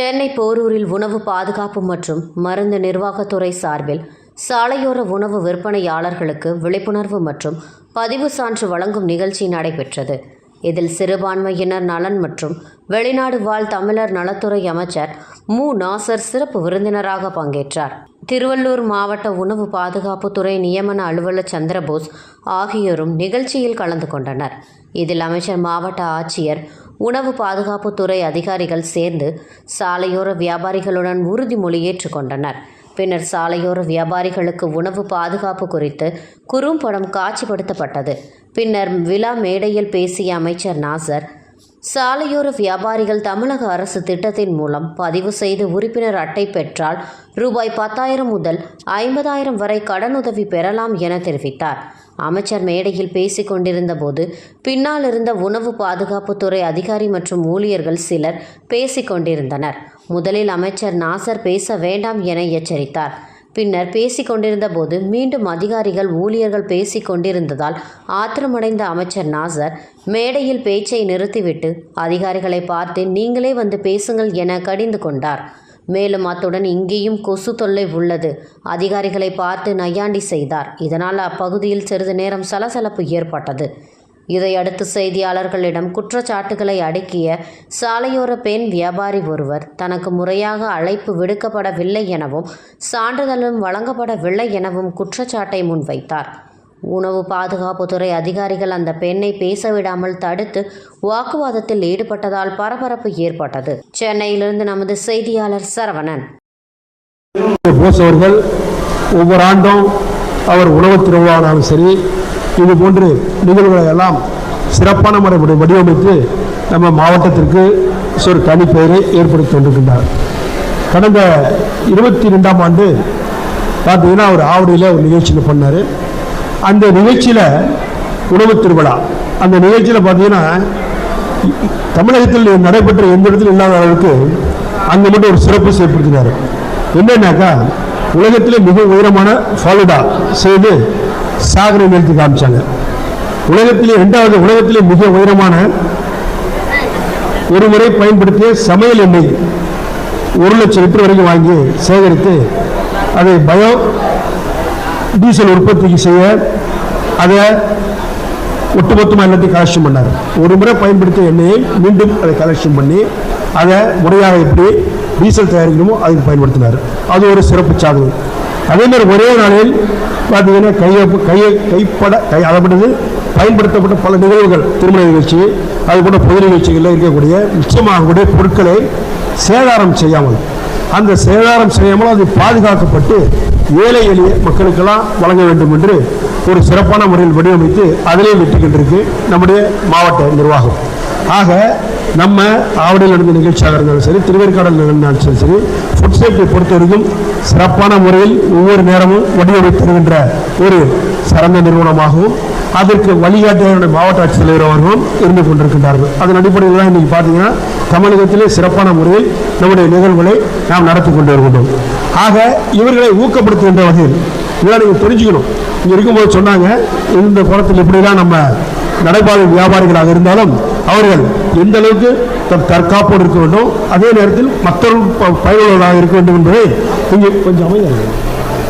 சென்னை போரூரில் உணவு பாதுகாப்பு மற்றும் மருந்து நிர்வாகத்துறை சார்பில் சாலையோர உணவு விற்பனையாளர்களுக்கு விழிப்புணர்வு மற்றும் பதிவு சான்று வழங்கும் நிகழ்ச்சி நடைபெற்றது. இதில் சிறுபான்மையினர் நலன் மற்றும் வெளிநாடு வாழ் தமிழர் நலத்துறை அமைச்சர் மு. நாசர் சிறப்பு விருந்தினராக பங்கேற்றார். திருவள்ளூர் மாவட்ட உணவு பாதுகாப்புத்துறை நியமன அலுவலர் சந்திரபோஸ் ஆகியோரும் நிகழ்ச்சியில் கலந்து கொண்டனர். இதில் அமைச்சர் மாவட்ட ஆட்சியர் உணவு பாதுகாப்புத்துறை அதிகாரிகள் சேர்ந்து சாலையோர வியாபாரிகளுடன் உறுதிமொழி ஏற்றுக்கொண்டனர் பின்னர் சாலையோர வியாபாரிகளுக்கு உணவு பாதுகாப்பு குறித்து குறும்படம் காட்சிப்படுத்தப்பட்டது. பின்னர் விழா மேடையில் பேசிய அமைச்சர் நாசர் சாலையோர வியாபாரிகள் தமிழக அரசு திட்டத்தின் மூலம் பதிவு செய்து உறுப்பினர் அட்டை பெற்றால் ரூபாய் பத்தாயிரம் முதல் ஐம்பதாயிரம் வரை கடனுதவி பெறலாம் என தெரிவித்தார். அமைச்சர் மேடையில் பேசிக் கொண்டிருந்த போது பின்னால் இருந்த உணவு பாதுகாப்புத்துறை அதிகாரி மற்றும் ஊழியர்கள் சிலர் பேசிக் கொண்டிருந்தனர். முதலில் அமைச்சர் நாசர் பேச வேண்டாம் என எச்சரித்தார். பின்னர் பேசிக்கொண்டிருந்த போது மீண்டும் அதிகாரிகள் ஊழியர்கள் பேசிக்கொண்டிருந்ததால் ஆத்திரமடைந்த அமைச்சர் நாசர் மேடையில் பேச்சை நிறுத்திவிட்டு அதிகாரிகளை பார்த்து நீங்களே வந்து பேசுங்கள் என கடிந்து கொண்டார். மேலும் அத்துடன் இங்கேயும் கொசு தொல்லை உள்ளது. அதிகாரிகளை பார்த்து நையாண்டி செய்தார். இதனால் அப்பகுதியில் சிறிது நேரம் சலசலப்பு ஏற்பட்டது. இதையடுத்து செய்தியாளர்களிடம் குற்றச்சாட்டுகளை அடுக்கிய சாலையோர பெண் வியாபாரி ஒருவர் தனக்கு முறையாக அழைப்பு விடுக்கப்படவில்லை எனவும் சான்றிதழும் வழங்கப்படவில்லை எனவும் குற்றச்சாட்டை முன்வைத்தார். உணவு பாதுகாப்புத்துறை அதிகாரிகள் அந்த பெண்ணை பேசவிடாமல் தடுத்து வாக்குவாதத்தில் ஈடுபட்டதால் பரபரப்பு ஏற்பட்டது. சென்னையிலிருந்து நமது செய்தியாளர் சரவணன். போஸ் அவர்கள் ஒவ்வொரு ஆண்டும் அவர் உணவு திருவிழானாலும் சரி இது போன்று நிகழ்வுகளை எல்லாம் சிறப்பான முறை வடிவமைத்து நம்ம மாவட்டத்திற்கு ஒரு தனிப்பெயரை ஏற்படுத்தி கொண்டிருக்கின்றார். கடந்த இருபத்தி ரெண்டாம் ஆண்டு பார்த்தீங்கன்னா அவர் ஆவடியில் ஒரு நிகழ்ச்சியில் பண்ணார். அந்த நிகழ்ச்சியில் உணவு திருவிழா. அந்த நிகழ்ச்சியில் பார்த்தீங்கன்னா தமிழகத்தில் நடைபெற்ற எந்த இடத்துல இல்லாத அளவுக்கு அங்கே மட்டும் ஒரு சிறப்பு செயற்படுத்தினார் என்னன்னாக்கா உலகத்திலே மிக உயரமான ஃபாலுடா செய்து சாகரை நிறுத்தி காமிச்சாங்க. உலகத்திலே இரண்டாவது உலகத்திலே மிக உயரமான ஒரு முறை பயன்படுத்திய சமையல் எண்ணெய் ஒரு லட்சம் லிட்டர் வரைக்கும் வாங்கி சேகரித்து அதை பயோ டீசல் உற்பத்திக்கு செய்ய அதை ஒட்டுமொத்தமாக எல்லாத்தையும் கலெக்ஷன் பண்ணார். ஒரு முறை பயன்படுத்திய எண்ணெயை மீண்டும் அதை கலெக்ஷன் பண்ணி அதை முறையாக எப்படி டீசல் தயாரிக்கணுமோ அதுக்கு பயன்படுத்தினார். அது ஒரு சிறப்பு சாதனை. அதே மாதிரி ஒரே நாளில் பார்த்தீங்கன்னா கையை கையை கைப்பட கை அளப்பட்டது பயன்படுத்தப்பட்ட பல நிகழ்வுகள் திருமண நிகழ்ச்சி அது போன்ற பொது நிகழ்ச்சிகளில் இருக்கக்கூடிய நிச்சயமாகக்கூடிய பொருட்களை சேதாரம் செய்யாமல் அந்த சேதாரம் செய்யாமல் அது பாதுகாக்கப்பட்டு ஏழை எளிய மக்களுக்கெல்லாம் வழங்க வேண்டும் என்று ஒரு சிறப்பான முறையில் வடிவமைத்து அதிலே வெற்றி கொண்டிருக்கு நம்முடைய மாவட்ட நிர்வாகம். ஆக நம்ம ஆவடியில் நடந்த நிகழ்ச்சியாக இருந்தாலும் சரி திருவேற்காடல் நடந்தாலும் சரி சரி ஃபுட் சேஃப்டி பொறுத்த வரைக்கும் சிறப்பான முறையில் ஒவ்வொரு நேரமும் வடிவமைத்து தருகின்ற ஒரு சிறந்த நிறுவனமாகவும் அதற்கு வழிகாட்டிய மாவட்ட ஆட்சித்தலைவர் அவர்களும் இருந்து கொண்டிருக்கின்றார்கள். அதன் அடிப்படையில் தான் இன்றைக்கி பார்த்தீங்கன்னா தமிழகத்திலே சிறப்பான முறையில் நம்முடைய நிகழ்வுகளை நாம் நடத்தி கொண்டு வருகின்றோம். ஆக இவர்களை ஊக்கப்படுத்துகின்ற வகையில் இதெல்லாம் நீங்கள் தெரிஞ்சுக்கணும். இங்கே இருக்கும்போது சொன்னாங்க இந்த குளத்தில் இப்படிலாம் நம்ம நடைபாதை வியாபாரிகளாக இருந்தாலும் அவர்கள் எந்த அளவுக்கு தன் தற்காப்போடு இருக்க வேண்டும் அதே நேரத்தில் மற்றவர்கள் பயனுள்ளதாக இருக்க வேண்டும் என்பதை இங்கே கொஞ்சம் அமைதியாக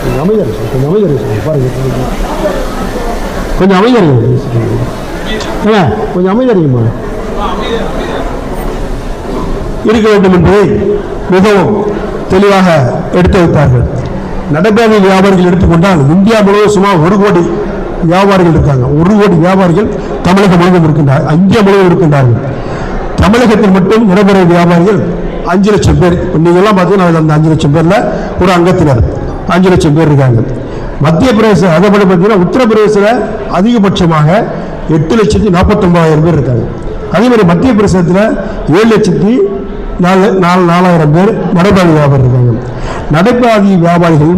கொஞ்சம் அமைதியாக கொஞ்சம் அமைதியாக இருங்க. பாருங்க. கொஞ்சம் அமைதியாக கொஞ்சம் அமைதியாக இருக்க வேண்டும் என்பதை மிகவும் தெளிவாக எடுத்து வைத்தார்கள். நடைபேதை வியாபாரிகள் எடுத்துக்கொண்டால் இந்தியா முழுவதும் சுமார் ஒரு கோடி வியாபாரிகள் இருக்காங்க. ஒரு கோடி வியாபாரிகள் தமிழகம் முழுவதும் இருக்கின்றார் அங்கே முழுவதும் இருக்கின்றார்கள். தமிழகத்தில் மட்டும் நடைமுறை வியாபாரிகள் அஞ்சு லட்சம் பேர். இப்போ நீங்கள்லாம் பார்த்தீங்கன்னா அந்த அஞ்சு லட்சம் பேரில் ஒரு அங்கத்தினர். அஞ்சு லட்சம் பேர் இருக்காங்க. மத்திய பிரதேச அதை மட்டும் பார்த்தீங்கன்னா உத்தரப்பிரதேசத்தில் அதிகபட்சமாக எட்டு லட்சத்தி நாற்பத்தொம்பதாயிரம் பேர் இருக்காங்க. அதே மாதிரி மத்திய பிரதேசத்தில் ஏழு லட்சத்தி நாலு நாலு நாலாயிரம் பேர் நடைபாதை வியாபாரி இருக்காங்க. நடைபாதை வியாபாரிகள்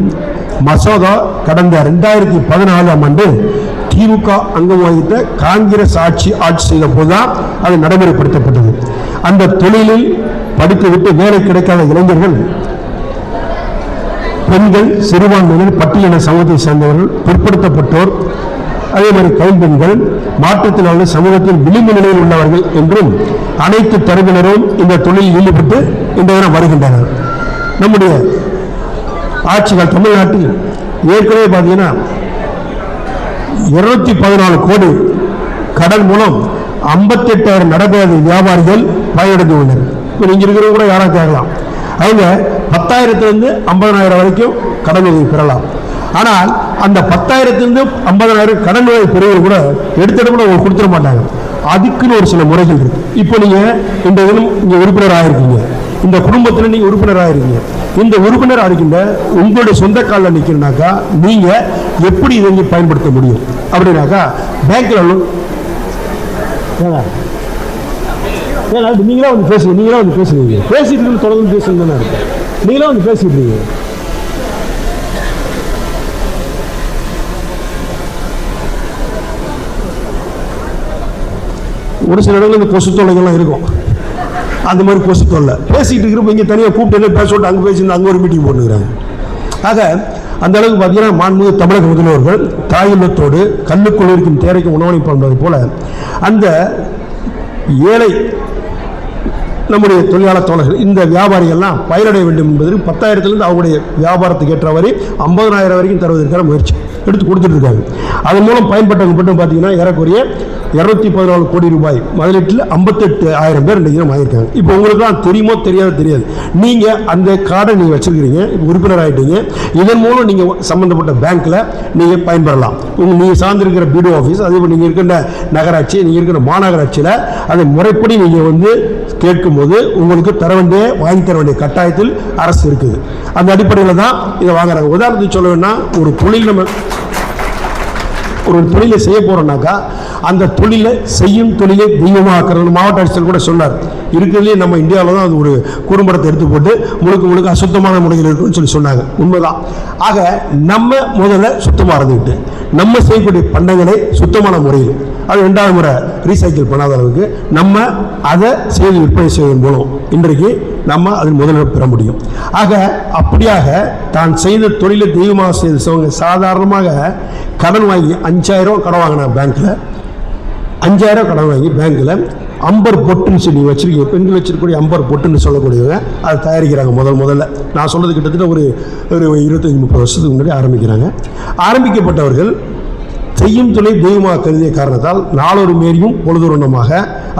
மசோதா கடந்த ரெண்டாயிரத்தி பதினாலாம் ஆண்டு திமுக அங்கம் வகித்த காங்கிரஸ் ஆட்சி ஆட்சி செய்த போதுதான் அது நடைமுறைப்படுத்தப்பட்டது. அந்த தொழிலில் படித்துவிட்டு வேலை கிடைக்காத இளைஞர்கள் பெண்கள் சிறுபான்மையினர் பட்டியலின சமூகத்தை சேர்ந்தவர்கள் பிற்படுத்தப்பட்டோர் அதே மாதிரி கைம்பெண்கள் மாற்றுத்திறனாளர்கள் சமூகத்தில் விளிம்பு நிலையில் உள்ளவர்கள் என்றும் அனைத்து தரப்பினரும் இந்த தொழிலில் ஈடுபட்டு இன்றைய வருகின்றனர். நம்முடைய ஆட்சிகள் தமிழ்நாட்டில் ஏற்கனவே பார்த்தீங்கன்னா இருநூத்தி பதினாலு கோடி கடன் மூலம் ஐம்பத்தெட்டாயிரம் நடைபெறாத வியாபாரிகள் பயனடைந்து உள்ளனர். இப்போ நீங்கள் இருக்கிறவங்க கூட யாராக கேட்கலாம். அவங்க பத்தாயிரத்திலிருந்து ஐம்பதனாயிரம் வரைக்கும் கடன் உதவி பெறலாம். ஆனால் அந்த பத்தாயிரத்திலிருந்து ஐம்பதனாயிரம் கடன் உதவி பெறுவது கூட எடுத்துட்டு கூட அவங்க கொடுத்துட மாட்டாங்க. அதுக்குன்னு ஒரு சில முறைகள் இருக்கு. இப்போ நீங்கள் இந்த தினம் இங்கே உறுப்பினர் இருக்கீங்க. இந்த குடும்பத்தில் நீங்கள் உறுப்பினராக இருக்கீங்க. இந்த உறுப்பினர் இருக்கின்ற உங்களுடைய சொந்த காலில் நிற்கிறனாக்கா நீங்கள் எப்படி இதை இங்கே பயன்படுத்த முடியும்? அப்படின்னாக்கா பேங்க்கில் ஏங்க? ஏங்க அது நீங்களே வந்து பேசுங்க நீங்களே வந்து பேசுறீங்க. பேசிட்டு தொடர்ந்து பேசுங்க தானே இருக்கு? நீங்களே வந்து பேசிட்டு இருக்கீங்க ஒரு சில இடங்களில் இந்த கொசு தொலைகள்லாம் இருக்கும். அந்த மாதிரி கொசு தொல்லை பேசிட்டு இருக்கிறப்ப இங்கே தனியாக கூப்பிட்டு பேச விட்டு அங்கே பேசிட்டு அங்கே ஒரு மீட்டிங் போட்டுக்கிறாங்க. ஆக அந்த அளவுக்கு பார்த்தீங்கன்னா மாண்புமிகு தமிழக முதல்வர்கள் தாயுள்ளத்தோடு கல்லுக்குள் இருக்கும் தேரைக்கும் உணவளிப்பது போல அந்த ஏழை நம்முடைய தொழிலாளர் தோழர்கள் இந்த வியாபாரிகள்லாம் பயிரடைய வேண்டும் என்பதற்கு பத்தாயிரத்திலிருந்து அவங்களுடைய வியாபாரத்துக்கு ஏற்ற வரை ஐம்பதனாயிரம் வரைக்கும் தருவதற்கான முயற்சி. எடுத்து கொடுத்துட்ருக்காங்க. அதன் மூலம் பயன்பட்டவங்க மட்டும் பார்த்தீங்கன்னா ஏறக்குறைய இரநூத்தி பதினாலு கோடி ரூபாய் முதலீட்டில் ஐம்பத்தெட்டு ஆயிரம் பேர் இன்றைக்கி வாங்கியிருக்காங்க. இப்போ உங்களுக்குலாம் தெரியுமோ தெரியாது தெரியாது. நீங்கள் அந்த கார்டை நீங்கள் வச்சுருக்கிறீங்க இப்போ உறுப்பினர் ஆகிட்டீங்க இதன் மூலம் நீங்கள் சம்மந்தப்பட்ட பேங்க்கில் நீங்கள் பயன்பெறலாம். உங்கள் நீங்கள் சார்ந்திருக்கிற பிடிஓ ஆஃபீஸ் அதே போல் நீங்கள் இருக்கின்ற நகராட்சி நீங்கள் இருக்கிற மாநகராட்சியில் அதை முறைப்படி நீங்கள் வந்து கேட்கும்போது உங்களுக்கு தர வேண்டிய வாங்கி தர வேண்டிய கட்டாயத்தில் அரசு இருக்குது. அந்த அடிப்படையில் தான் இதை வாங்குறாங்க. உதாரணத்துக்கு சொல்ல வேணா ஒரு தொழில் நம்ம ஒரு தொழிலை செய்ய போகிறோம்னாக்கா அந்த தொழிலை செய்யும் தொழிலை தெய்வமாக்குறது மாவட்ட ஆட்சியர் கூட சொன்னார். இருக்கிறதுலே நம்ம இந்தியாவில் தான் அது ஒரு குறும்படத்தை எடுத்து போட்டு முழுக்க முழுக்க அசுத்தமான முறையில் இருக்குன்னு சொல்லி சொன்னாங்க. உண்மைதான். ஆக நம்ம முதல்ல சுத்தமாக இருந்துக்கிட்டு நம்ம செய்யக்கூடிய பண்டங்களை சுத்தமான முறையில் அது ரெண்டாவது முறை ரீசைக்கிள் பண்ணாத அளவுக்கு நம்ம அதை செய்து விற்பனை செய்வதன் மூலம் இன்றைக்கு நம்ம அதில் முதலிடம் பெற முடியும். ஆக அப்படியாக தான் செய்த தொழிலை தெய்வமாக செய்தவங்க சாதாரணமாக கடன் வாங்கி அஞ்சாயிரம் கடன் வாங்கினாங்க பேங்க்கில் அஞ்சாயிரம் கடன் வாங்கி பேங்க்கில் அம்பர் பொட்டுன்னு சொல்லி வச்சுருக்கீங்க பெண்கள் வச்சிருக்கக்கூடிய அம்பர் பொட்டுன்னு சொல்லக்கூடியவங்க அதை தயாரிக்கிறாங்க முதல் முதல்ல. நான் சொன்னது கிட்டத்தட்ட ஒரு ஒரு இருபத்தஞ்சி முப்பது வருஷத்துக்கு முன்னாடி ஆரம்பிக்கிறாங்க. ஆரம்பிக்கப்பட்டவர்கள் செய்யும் தொழில் தெய்வமாக கருதிய காரணத்தால் நாளொரு மேரியும் பொழுதுரணமாக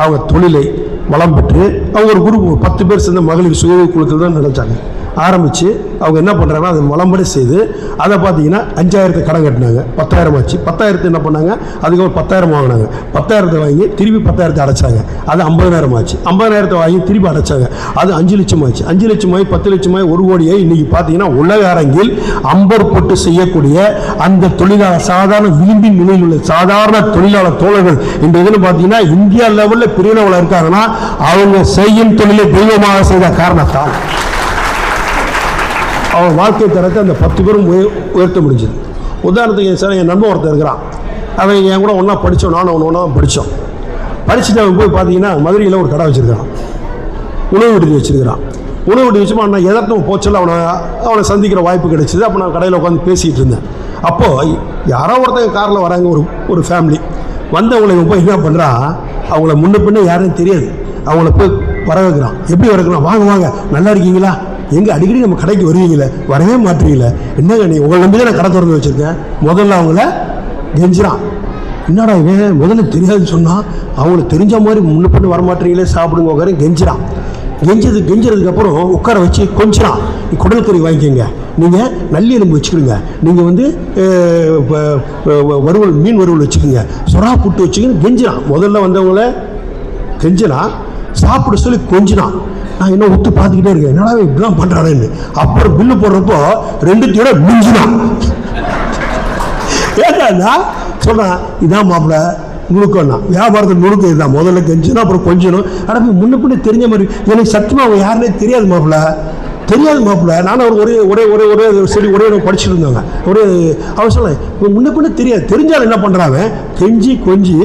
அவங்க தொழிலை வளம் பெற்று அவங்க ஒரு குரூப் ஒரு பத்து பேர் சேர்ந்த மகளிர் சுய குழுக்கள் தான் நினைச்சாங்க. ஆரம்பித்து அவங்க என்ன பண்ணுறாங்கன்னா அதை முளம்படி செய்து அதை பார்த்தீங்கன்னா அஞ்சாயிரத்தை கடன் கட்டினாங்க. பத்தாயிரம் ஆச்சு. பத்தாயிரத்து என்ன பண்ணாங்க? அதுக்கப்புறம் பத்தாயிரம் வாங்கினாங்க. பத்தாயிரத்தை வாங்கி திருப்பி பத்தாயிரத்தை அடைச்சாங்க. அது ஐம்பதாயிரம் ஆச்சு. ஐம்பதாயிரத்தை வாங்கி திருப்பி அடைச்சாங்க. அது அஞ்சு லட்சம் ஆச்சு. அஞ்சு லட்சமாய் பத்து லட்சமாய் ஒரு கோடியை இன்றைக்கி பார்த்தீங்கன்னா உலக அரங்கில் அம்பர் போட்டு செய்யக்கூடிய அந்த தொழிலாளர் சாதாரண விளிம்பின் நிலையில் உள்ள சாதாரண தொழிலாளர் தோழர்கள் இந்த இதில் பார்த்தீங்கன்னா இந்தியா லெவலில் பெரிய லெவலில் இருக்காங்கன்னா அவங்க செய்யும் தொழிலை தெய்வமாக செய்த காரணத்தால். அவன் வாழ்க்கை தரத்தை அந்த பத்து பேரும் உயர்த்த முடிஞ்சது. உதாரணத்துக்கு என் சார் என் நண்பன் ஒருத்தன் இருக்கிறான். அவன் என் கூட ஒன்றா படித்தோம் நானும் அவன் ஒன்றா படித்தோம் படிச்சுட்டு அவன் போய் பார்த்தீங்கன்னா மதுரையில் ஒரு கடை வச்சுருக்கான் உணவு விடுதி வச்சுருக்கிறான். உணவு விடுதி வச்சுமா நான் எதார்த்தம் போச்சல அவனை அவனை சந்திக்கிற வாய்ப்பு கிடைச்சிது. அப்போ நான் கடையில் உட்காந்து பேசிகிட்டு இருந்தேன். அப்போது யாரோ ஒருத்தங்க காரில் வராங்க ஒரு ஒரு ஃபேமிலி வந்தவங்களை போய் என்ன பண்ணுறான் அவங்கள முன்ன பின்ன யாரும் தெரியாது. அவங்கள போய் வர வைக்கிறான் எப்படி வரக்கிறான் வாங்க வாங்க. நல்லா இருக்கீங்களா? எங்கே அடிக்கடி நம்ம கடைக்கு வருவீங்களே? வரவே மாட்டீங்களே? என்னங்க நீ உங்களை நம்பி நான் கடை திறந்து வச்சுருக்கேன். முதல்ல அவங்கள கெஞ்சிறான். என்னடா இவன்? முதல்ல தெரியாதுன்னு சொன்னால் அவங்களுக்கு தெரிஞ்ச மாதிரி முன்ன பண்ணி வரமாட்டீங்களே சாப்பிடுங்க உட்காரு கெஞ்சிறான். கெஞ்சது கெஞ்சதுக்கப்புறம் உட்கார வச்சு கொஞ்சிறான். நீ குடல் கறி வாங்கிக்கோங்க. நீங்கள் நல்லி எலும்பு வச்சுக்கிடுங்க. நீங்கள் வந்து வறுவல் மீன் வறுவல் வச்சுக்கோங்க. சுறா புட்டு வச்சுக்கின்னு கெஞ்சிரான் முதல்ல வந்தவங்கள கெஞ்சினான் சாப்பிட சொல்லி கொஞ்சினான். நான் என்ன ஒத்து பார்த்துக்கிட்டே இருக்கேன். என்னடா இப்படிலாம் பண்ணுறாருன்னு அப்புறம் பில்லு போடுறப்போ ரெண்டு தீர மிஞ்சினான் ஏன்னா சொல்கிறான் இதான் மாப்பிள்ள நுணுக்கம்னா வியாபாரத்தில் நுணுக்கம் இதுதான். முதல்ல கெஞ்சினா அப்புறம் கொஞ்சணும் ஆனால் போய் முன்ன பின்ன தெரிஞ்ச மாதிரி எனக்கு சத்தியமாக அவன் யாருன்னே தெரியாது மாப்பிள்ள தெரியாது மாப்பிள்ள நானும் அவர் ஒரே ஒரே ஒரே ஒரே செடி ஒரே இடம் படிச்சுட்டு இருந்தாங்க. ஒரே அவர் சொல்ல முன்ன பின்ன தெரியாது. தெரிஞ்சாலும் என்ன பண்ணுறாங்க கெஞ்சி கொஞ்சி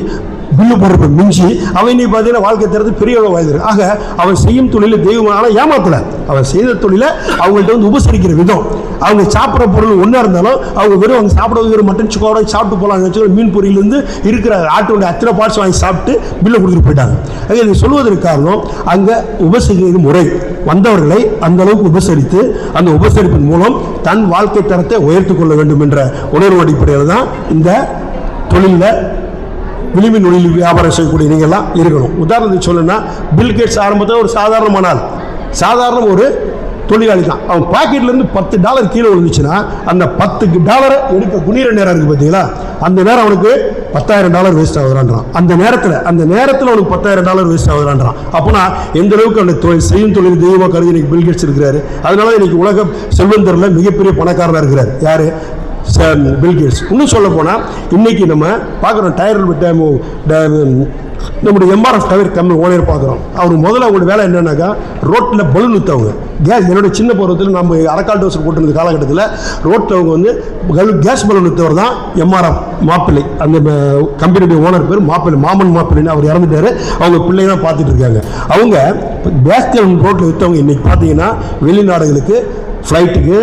பில்லு பொறுப்பு மிஞ்சி அவன் இன்னைக்கு பார்த்தீங்கன்னா வாழ்க்கை திறந்து பெரிய அளவு வாழ்ந்துரு ஆக அவன் செய்யும் தொழிலை தெய்வமான ஏமாத்தலை ஏமாத்தல அவன் செய்த தொழிலை அவங்கள்ட்ட வந்து உபசரிக்கிற விதம். அவங்க சாப்பிட்ற பொருள் ஒன்றா இருந்தாலும் அவங்க வெறும் அவங்க சாப்பிட வெறும் மட்டன் சுக்கோட சாப்பிட்டு போகலாம் வச்சுக்கோ மீன் பொரியலேருந்து இருக்கிற ஆட்டோட அத்தனை பார்ட்ஸ் வாங்கி சாப்பிட்டு பில்லை கொடுத்துட்டு போயிட்டாங்க. ஆக இதை சொல்வதற்கு காரணம் அங்கே உபசரிக்கிற முறை. வந்தவர்களை அந்த அளவுக்கு உபசரித்து அந்த உபசரிப்பின் மூலம் தன் வாழ்க்கை தரத்தை உயர்த்திக் கொள்ள வேண்டும் என்ற உணர்வு அடிப்படையில் தான் இந்த தொழிலில் விளிம்பு நொழில் வியாபாரம் செய்யக்கூடிய நீங்கள்லாம் இருக்கணும். உதாரணத்துக்கு சொல்லணும்னா பில்கேட்ஸ் ஆரம்பத்தில் ஒரு சாதாரணமான ஆள் சாதாரண ஒரு தொழிலாளி தான். அவன் பாக்கெட்லேருந்து பத்து டாலர் கீழே விழுந்துச்சுன்னா அந்த பத்து டாலரை எடுக்க குனிகிற நேரம் இருக்குது பார்த்தீங்களா அந்த நேரம் அவனுக்கு பத்தாயிரம் டாலர் வேஸ்ட் ஆகுதான்றான். அந்த நேரத்தில் அந்த நேரத்தில் அவனுக்கு பத்தாயிரம் டாலர் வேஸ்ட் ஆகுதான்றான். அப்போனா எந்த அளவுக்கு அந்த தொழில் செய்யும் தொழில் தெய்வமாக கருதி இன்னைக்கு பில்கெட்ஸ் இருக்கிறாரு? அதனால இன்னைக்கு உலக செல்வந்தரில் மிகப்பெரிய பணக்காரனாக இருக்கிறார். யார்? பில்கேட்ஸ் இன்னும் சொல்ல போனால் இன்னைக்கு நம்ம பார்க்குறோம் டயர் விட்ட நம்முடைய எம்ஆர்எஃப் டயர் கம்பெனி ஓனர் பார்க்குறோம். அவர் முதல்ல அவங்களோட வேலை என்னன்னாக்கா ரோட்டில் பலூன் ஊற்றவங்க கேஸ் என்னோட சின்ன பருவத்தில் நம்ம அரக்கால் டோஸ் போட்டிருந்த காலகட்டத்தில் ரோட்டில் அவங்க வந்து கல் கேஸ் பலூன் ஊற்றவர் தான் எம்ஆர்எஃப் மாப்பிள்ளை. அந்த கம்பெனியுடைய ஓனர் பேர் மாப்பிள்ளை மாமன் மாப்பிள்ளைன்னு அவர் இறந்துட்டாரு. அவங்க பிள்ளை தான் பார்த்துட்டு இருக்காங்க. அவங்க கேஸ் ரோட்டில் விற்றவங்க இன்றைக்கி பார்த்தீங்கன்னா வெளிநாடுகளுக்கு ஃப்ளைட்டுக்கு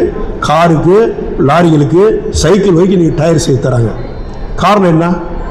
காருக்கு லாரிகளுக்கு சைக்கிள் வரைக்கும் நீங்கள் டயர் செய்து தராங்க. காரணம் என்ன?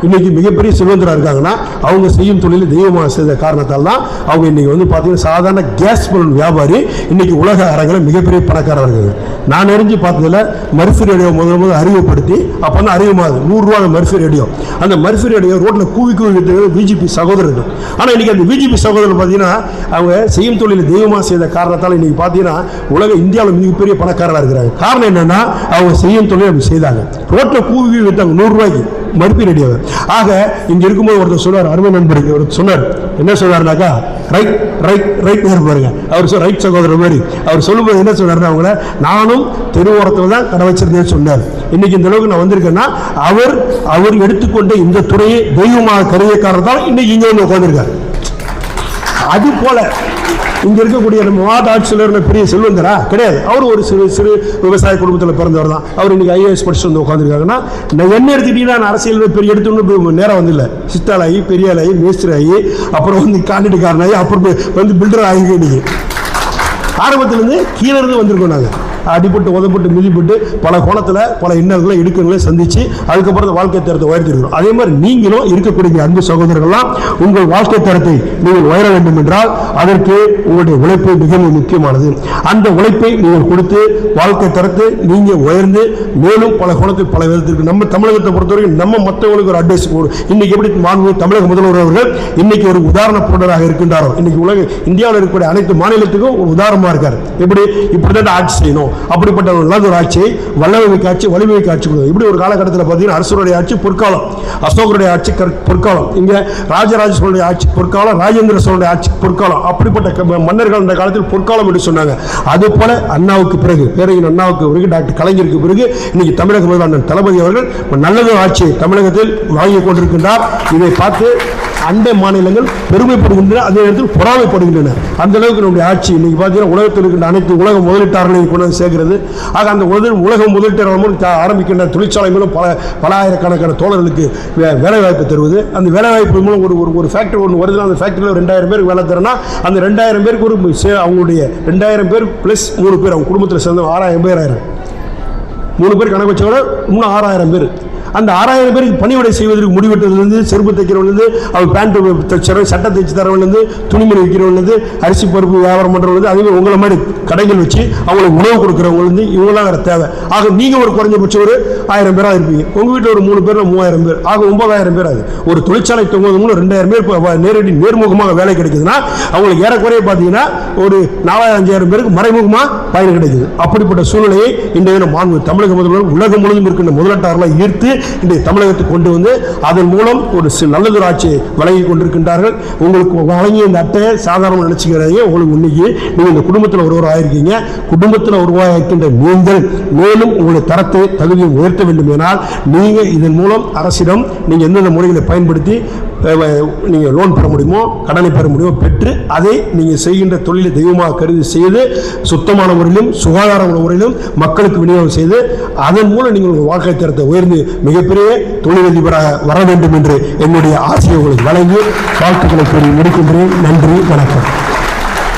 இன்னைக்கு மிகப்பெரிய செல்வந்தராக இருக்காங்கன்னா அவங்க செய்யும் தொழில் தெய்வமாக செய்த காரணத்தால் தான் அவங்க இன்னைக்கு வந்து பார்த்தீங்கன்னா சாதாரண கேஸ் பலூன் வியாபாரி இன்னைக்கு உலக அரங்கில் மிகப்பெரிய பணக்காரராக இருக்காங்க. நான் அறிஞ்சு பார்த்ததுல மர்ஃபி ரேடியோ முதல் முதல் அறிமுகப்படுத்தி அப்போ தான் அறிவுமாது நூறுரூவா அந்த மர்ஃபி ரேடியோ. அந்த மர்ஃபி ரேடியோ ரோட்டில் கூவி கூவி விட்டு பிஜேபி சகோதரர்கள் ஆனால் இன்னைக்கு அந்த பிஜேபி சகோதரர் பார்த்தீங்கன்னா அவங்க செய்யும் தொழில் தெய்வமாக செய்த காரணத்தால் இன்னைக்கு பார்த்தீங்கன்னா உலக இந்தியாவில் மிகப்பெரிய பணக்காரராக இருக்கிறாங்க. காரணம் என்னென்னா அவங்க செய்யும் தொழில் அப்படி செய்தாங்க. ரோட்டில் கூவி கூவி விட்டாங்க நூறுரூவாய்க்கு மறுப்பி ரெடியாக ஆக இங்கே இருக்கும்போது ஒருத்தர் சொன்னார் அருமை நண்பர் ஒருத்தர் சொன்னார். என்ன சொன்னார்னாக்கா ரைட் ரைட் ரைட் நேரம் பாருங்க. அவர் சொல் ரைட் சகோதரர் மாதிரி. அவர் சொல்லும்போது என்ன சொன்னார்னா அவங்கள நானும் தெருவோரத்தில் தான் கடை வச்சிருந்தேன்னு சொன்னார். இன்னைக்கு இந்த அளவுக்கு நான் வந்திருக்கேன்னா அவர் அவர் எடுத்துக்கொண்ட இந்த துறையை தெய்வமாக கருதியக்காரர் தான் இன்னைக்கு இங்கே வந்து உட்காந்துருக்கார் அது போல இங்க இருக்கக்கூடிய நம்ம மாவட்ட ஆட்சியில் இருந்த பெரிய செல்வந்தரா? கிடையாது. அவர் ஒரு சிறு சிறு விவசாய குடும்பத்தில் பிறந்தவர் தான். அவர் இன்னைக்கு ஐஏஎஸ் படிச்சு வந்து உட்காந்துருக்காங்கன்னா நான் என்ன எடுத்துக்கிட்டீங்கன்னா நான் அரசியல் பெரிய எடுத்துன்னு நேரம் வந்து இல்லை சித்தாளாகி பெரியாளாகி மேஸ்திரி ஆகி அப்புறம் வந்து காண்டிட்டுக்காரனாகி அப்புறம் வந்து பில்டர் ஆகி இன்னைக்கு. ஆரம்பத்திலேருந்து கீழே இருந்து வந்திருக்கோம் நாங்கள் அடிபட்டு உதப்பட்டு மிதிப்பட்டு பல கோணத்தில் பல இன்னல்களை இடுக்கங்களை சந்திச்சு அதுக்கப்புறம் வாழ்க்கை தரத்தை உயர்த்திருக்கிறோம். அதே மாதிரி நீங்களும் இருக்கக்கூடிய அன்பு சகோதரர்கள்லாம் உங்கள் வாழ்க்கை தரத்தை நீங்கள் உயர வேண்டும் என்றால் அதற்கு உங்களுடைய உழைப்பு மிகவும் முக்கியமானது. அந்த உழைப்பை நீங்கள் கொடுத்து வாழ்க்கை தரத்தை நீங்கள் உயர்ந்து மேலும் பல கோணத்தில் பல விதத்திற்கு நம்ம தமிழகத்தை பொறுத்தவரைக்கும் நம்ம மற்றவங்களுக்கு ஒரு அட்வைஸ் இன்னைக்கு எப்படி மாண்பு தமிழக முதல்வர் அவர்கள் இன்னைக்கு ஒரு உதாரண பொருளராக இருக்கின்றாரோ? இன்னைக்கு உலக இந்தியாவில் இருக்கக்கூடிய அனைத்து மாநிலத்துக்கும் ஒரு உதாரணமாக இருக்கார். எப்படி? இப்படிதான் ஆட்சி செய்யணும். அப்படிப்பட்ட ஒரு நல்ல ஒரு ஆட்சி வல்லவமைக்கு ஆட்சி வலிமைக்கு ஆட்சி கொடுக்கும் இப்படி ஒரு காலகட்டத்தில் பார்த்தீங்கன்னா அரசருடைய ஆட்சி பொற்காலம் அசோகருடைய ஆட்சி பொற்காலம். இங்கே ராஜராஜ சோழனுடைய ஆட்சி பொற்காலம் ராஜேந்திர சோழனுடைய ஆட்சி பொற்காலம். அப்படிப்பட்ட மன்னர்கள் அந்த காலத்தில் பொற்காலம் என்று சொன்னாங்க. அது போல அண்ணாவுக்கு பிறகு பேரையின் அண்ணாவுக்கு பிறகு டாக்டர் கலைஞருக்கு பிறகு இன்னைக்கு தமிழக முதல்வர் தளபதி அவர்கள் நல்லது ஆட்சி ஆட்சியை தமிழகத்தில் வாங்கி கொண்டிருக்கின்றார். இதை பார்த்து அண்டை மாநிலங்கள் பெருமைப்படுகின்றன அதே நேரத்தில் பொறாமைப்படுகின்றன. அந்த அளவுக்கு நம்முடைய ஆட்சி இன்னைக்கு பார்த்தீங்கன்னா உலகத்தில் இருக்கின்ற அனைத்து உலக முதலீட்டாளர்களையும் கொண்டு வந்து சேர்க்கிறது. ஆக அந்த முதல் உலக முதலீட்டாளர் ஆரம்பிக்கின்ற தொழிற்சாலை மூலம் பல பல ஆயிரக்கணக்கான தோழர்களுக்கு வே- வேலைவாய்ப்பு தருவது. அந்த வேலைவாய்ப்பு மூலம் ஒரு ஒரு ஒரு ஃபேக்டரி ஒன்று வருதுன்னா அந்த ஃபேக்டரியில் ரெண்டாயிரம் பேருக்கு வேலை தரனா அந்த ரெண்டாயிரம் பேருக்கு ஒரு சே- அவங்களுடைய ரெண்டாயிரம் பேர் ப்ளஸ் மூணு பேர் அவங்க குடும்பத்தில் சேர்ந்த ஆறாயிரம் பேர் ஆயிரம். மூணு பேர் கணக்கு வச்ச இன்னும் ஆறாயிரம் பேர். அந்த ஆறாயிரம் பேருக்கு பணிவிடை செய்வதற்கு முடிவெட்டுறதுலேருந்து செருப்பு தைக்கிறவன்லேருந்து அவர் பேண்ட் தைச்சவன் சட்டை தைச்சு தரவன்லேருந்து துணிமணி விற்கிறவன்லேருந்து அரிசி பருப்பு வியாபாரம் பண்ணுறவங்க அதுவே உங்களை மாதிரி கடைகள் வச்சு அவங்களுக்கு உணவு கொடுக்குறவங்கலேருந்து இவங்களாம் வேறு தேவை. ஆக நீங்கள் ஒரு குறைஞ்சபட்சம் ஒரு ஆயிரம் பேராக இருப்பீங்க. உங்கள் வீட்டில் ஒரு மூணு பேர் மூவாயிரம் பேர். ஆக ஒன்பதாயிரம் பேர் ஆகுது ஒரு தொழிற்சாலை தொங்குவது மூலம் ரெண்டாயிரம் பேர் நேரடி நேர்முகமாக வேலை கிடைக்குதுன்னா அவங்களுக்கு ஏறக்குறைய பார்த்தீங்கன்னா ஒரு நாலாயிரம் அஞ்சாயிரம் பேருக்கு மறைமுகமாக பயன் கிடைக்குது. அப்படிப்பட்ட சூழ்நிலையை இன்றைய தினம் தமிழக முதல்வர் உலகம் முழுவதும் இருக்கின்ற முதலீட்டாளர்களை ஈர்த்து இன்றைய தமிழகத்துக்கு கொண்டு வந்து அதன் மூலம் ஒரு நல்லதொரு ஆட்சியை வழங்கி கொண்டிருக்கின்றார்கள். உங்களுக்கு வழங்கிய இந்த அட்டையை சாதாரண நினைச்சுக்கிறாங்க உங்களுக்கு இன்னைக்கு நீங்கள் இந்த குடும்பத்தில் ஒருவர் ஆயிருக்கீங்க குடும்பத்தில் உருவாகிருக்கின்ற நீங்கள் மேலும் உங்களுடைய தரத்தை தகுதியை உயர்த்த வேண்டும் என்றால் நீங்கள் இதன் மூலம் அரசிடம் நீங்கள் எந்தெந்த முறைகளை பயன்படுத்தி நீங்கள் லோன் பெற முடியுமோ கடனை பெற முடியுமோ பெற்று அதை நீங்கள் செய்கின்ற தொழிலை தெய்வமாக கருதி செய்து சுத்தமான முறையிலும் சுகாதாரமான முறையிலும் மக்களுக்கு விநியோகம் செய்து அதன் மூலம் நீங்கள் உங்கள் வாழ்க்கை தரத்தை உயர்ந்து மிகப்பெரிய தொழிலதிபராக வர வேண்டும் என்று என்னுடைய ஆசையை உங்களுக்கு வழங்கி வாழ்த்துக்களை கூறி முடிக்கின்றேன். நன்றி வணக்கம்.